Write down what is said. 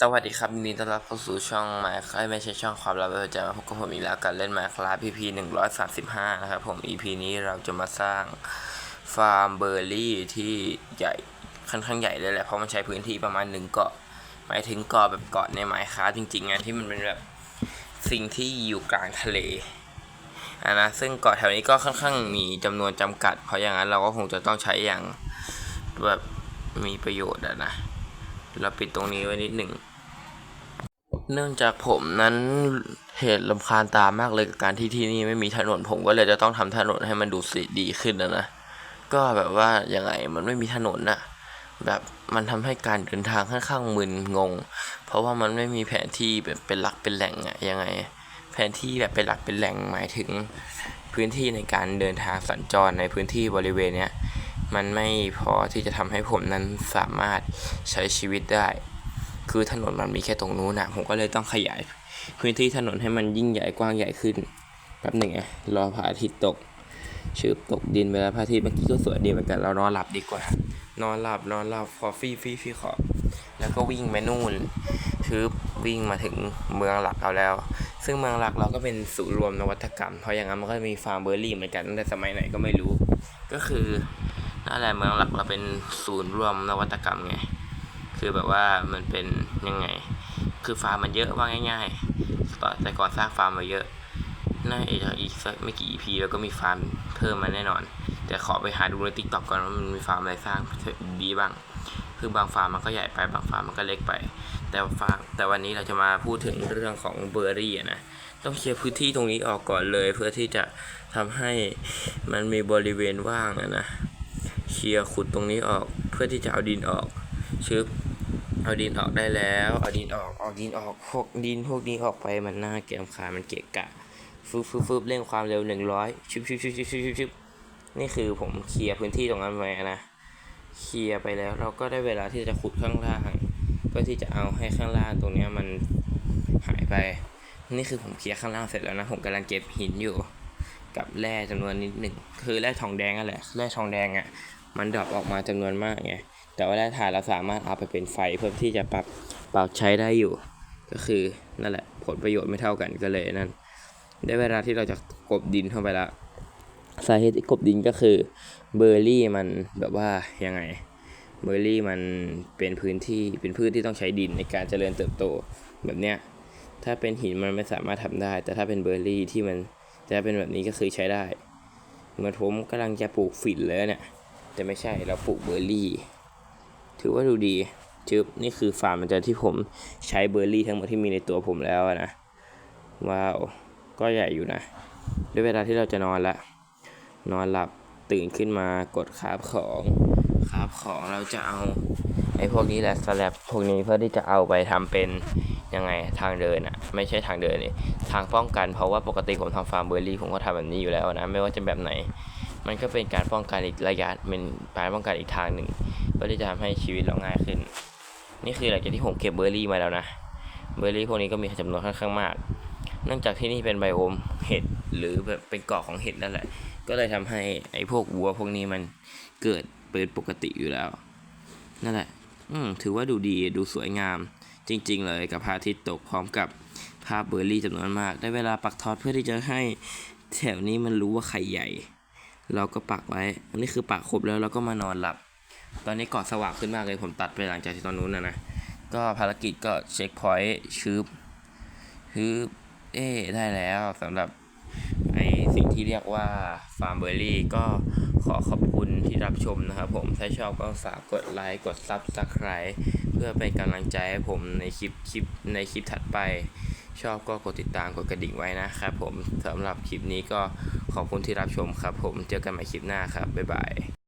สวัสดีครับยินดีต้อนรับเข้าสู่ช่องมค์ครับไม่ใช่ช่องความลับเราจะมาพบกับผมอีกแล้วการเล่นไมค์ครับ EP หนึ่งร้อยสามสิบห้านะครับผม EP นี้เราจะมาสร้างฟาร์มเบอร์รี่ที่ใหญ่ค่อนข้างใหญ่เลยแหละเพราะมันใช้พื้นที่ประมาณหนึ่งเกาะหมายถึงเกาะแบบเกาะในไมค์ครับจริงๆอะที่มันเป็นแบบสิ่งที่อยู่กลางทะเลอะนะซึ่งเกาะแถวนี้ก็ค่อนข้างมีจำนวนจำกัด เพราะอย่างนั้นเราก็คงจะต้องใช้อย่างแบบมีประโยชน์อะนะ เราปิดตรงนี้ไว้นิดหนึ่ง เนื่องจากผมนั้นเหตุลำคาญตามากเลยกับการที่ที่นี่ไม่มีถนนผมก็เลยจะต้องทำถนนให้มันดูสิดีขึ้นนะนะ ก็แบบว่ายังไงมันไม่มีถนนน่ะแบบมันทำให้การเดินทางค่อนข้างมึนงง เพราะว่ามันไม่มีแผนที่แบบเป็นหลักเป็นแหล่งอะยังไง แผนที่แบบเป็นหลักเป็นแหล่งหมายถึง พื้นที่ในการเดินทางสัญจรในพื้นที่บริเวณเนี้ย มันไม่พอที่จะทำให้ผมนั้นสามารถใช้ชีวิตได้ คือถนนมันมีแค่ตรงนู้นนะผมก็เลยต้องขยาย พื้นที่ถนนให้มันยิ่งใหญ่กว้างใหญ่ขึ้นแป๊บหนึ่งไงรอพระอาทิตย์ตกชืบตกดินไปแล้วพระอาทิตย์เมื่อกี้ก็สวยดีเหมือนกันเรานอนหลับดีกว่า นอนหลับนอนหลับฟอฟี่ฟี่ฟี่ขอแล้วก็วิ่งไปนู่นชืบวิ่งมาถึงเมืองหลักเราแล้ว ซึ่งเมืองหลักเราก็เป็นศูนย์รวมนวัตกรรม เพราะอย่างนั้นมันก็มีฟาร์มเบอร์รี่เหมือนกันตั้งแต่สมัยไหนก็ไม่รู้ ก็คือ นั่นแหละเมืองหลักเราเป็นศูนย์รวมนวัตกรรมไง คือแบบว่ามันเป็นยังไง คือฟาร์มมันเยอะว่าง่ายๆตอนแต่ก่อนสร้างฟาร์มมาเยอะน่าจะอีกสักไม่กี่ EP แล้วก็มีฟาร์มเพิ่มมาแน่นอน แต่ขอไปหาดูในติ๊กต็อกก่อนว่ามันมีฟาร์มอะไรสร้างดีบ้าง คือบางฟาร์มมันก็ใหญ่ไปบางฟาร์มมันก็เล็กไป แต่ฟาร์มแต่วันนี้เราจะมาพูดถึงเรื่องของเบอร์รี่นะ ต้องเคลียร์พื้นที่ตรงนี้ออกก่อนเลย เพื่อที่จะทำให้มันมีบริเวณว่างอะนะ เคลียร์ขุดตรงนี้ออกเพื่อที่จะเอาดินออกชึบเอาดินออกได้แล้วเอาดินออกเอาดินออกพวกดินพวกนี้ออกไปมันหน่าเกลียดคามันเกะกะฟึบฟึบฟึบเร่งความเร็วหนึ่งร้อยชึบชึบชึบชึบชึบชึบชึบนี่คือผมเคลียร์พื้นที่ตรงนั้นไว้นะเคลียร์ไปแล้วเราก็ได้เวลาที่จะขุดข้างล่างเพื่อที่จะเอาให้ข้างล่างตรงนี้มันหายไป นี่คือผมเคลียร์ข้างล่างเสร็จแล้วนะผมกำลังเก็บหินอยู่กับแร่จำนวนนิดหนึ่งคือแร่ทองแดงนั่นแหละแร่ทองแดงอะ มันดรอปออกมาจำนวนมากไงแต่ว่าแร่ถ่านเราสามารถเอาไปเป็นไฟเพื่อที่จะปรับปรับใช้ได้อยู่ ก็คือนั่นแหละผลประโยชน์ไม่เท่ากันก็เลยนั่นได้เวลาที่เราจะกบดินเข้าไปละสาเหตุที่กบดินก็คือเบอร์รี่มันแบบว่ายังไงเบอร์รี่มันเป็นพื้นที่เป็นพืชที่ต้องใช้ดินในการเจริญเติบโตแบบเนี้ยถ้าเป็นหินมันไม่สามารถทำได้ แต่ถ้าเป็นเบอร์รี่ที่มันจะเป็นแบบนี้ก็คือใช้ได้เหมือนผมกำลังจะปลูกฝิ่นเลยเนี่ย แต่ไม่ใช่เราปลูกเบอร์รี่ ถือว่าดูดีจึบนี่คือฟาร์มมันจะที่ผมใช้เบอร์รี่ทั้งหมดที่มีในตัวผมแล้วนะ ว้าว ก็ใหญ่อยู่นะ ด้วยเวลาที่เราจะนอนละ นอนหลับตื่นขึ้นมากดคาบของคาบของเราจะเอาไอ้พวกนี้แหละสแลบพวกนี้เพื่อที่จะเอาไปทำเป็นยังไงทางเดินอะไม่ใช่ทางเดินเลยทางป้องกันเพราะว่าปกติผมทำฟาร์มเบอร์รี่ผมก็ทำแบบนี้อยู่แล้วนะ ไม่ว่าจะแบบไหน มันก็เป็นการป้องกันอีกระยะเป็นการป้องกันอีกทางหนึ่งเพื่อที่จะทำให้ชีวิตเราง่ายขึ้น นี่คือหลังจากที่ผมเก็บเบอร์รี่มาแล้วนะเบอร์รี่พวกนี้ก็มีจำนวนค่อนข้างมากเนื่องจากที่นี่เป็นไบโอมเห็ดหรือแบบเป็นเกาะของเห็ดนั่นแหละ ก็เลยทำให้ไอ้พวกวัวพวกนี้มันเกิดเป็นปกติอยู่แล้ว นั่นแหละ อืมถือว่าดูดีดูสวยงาม จริง ๆ เลยกับพระอาทิตย์ตกพร้อมกับภาพเบอร์รี่จำนวนมาก ได้เวลาปักทอดเพื่อที่จะให้แถวนี้มันรู้ว่าไข่ใหญ่ เราก็ปักไว้ อันนี้คือปักครบแล้วเราก็มานอนหลับ ตอนนี้เกาะสว่างขึ้นมากเลยผมตัดไปหลังจากที่ตอนนู้นนะนะ ก็ภารกิจก็เช็คพอยต์ชืบชืบเอ้ได้แล้วสำหรับไอสิ่งที่เรียกว่าฟาร์มเบอร์รี่ก็ขอขอบคุณที่รับชมนะครับผม ถ้าชอบก็ฝากกดไลค์ กดซับสไคร b e เพื่อเป็นกำลังใจให้ผมในคลิปคลิปในคลิปถัดไป ชอบก็กดติดตามกดกระดิ่งไว้นะครับผมสำหรับคลิปนี้ก็ขอบคุณที่รับชมครับผมเจอกันใหม่คลิปหน้าครับบ๊ายบาย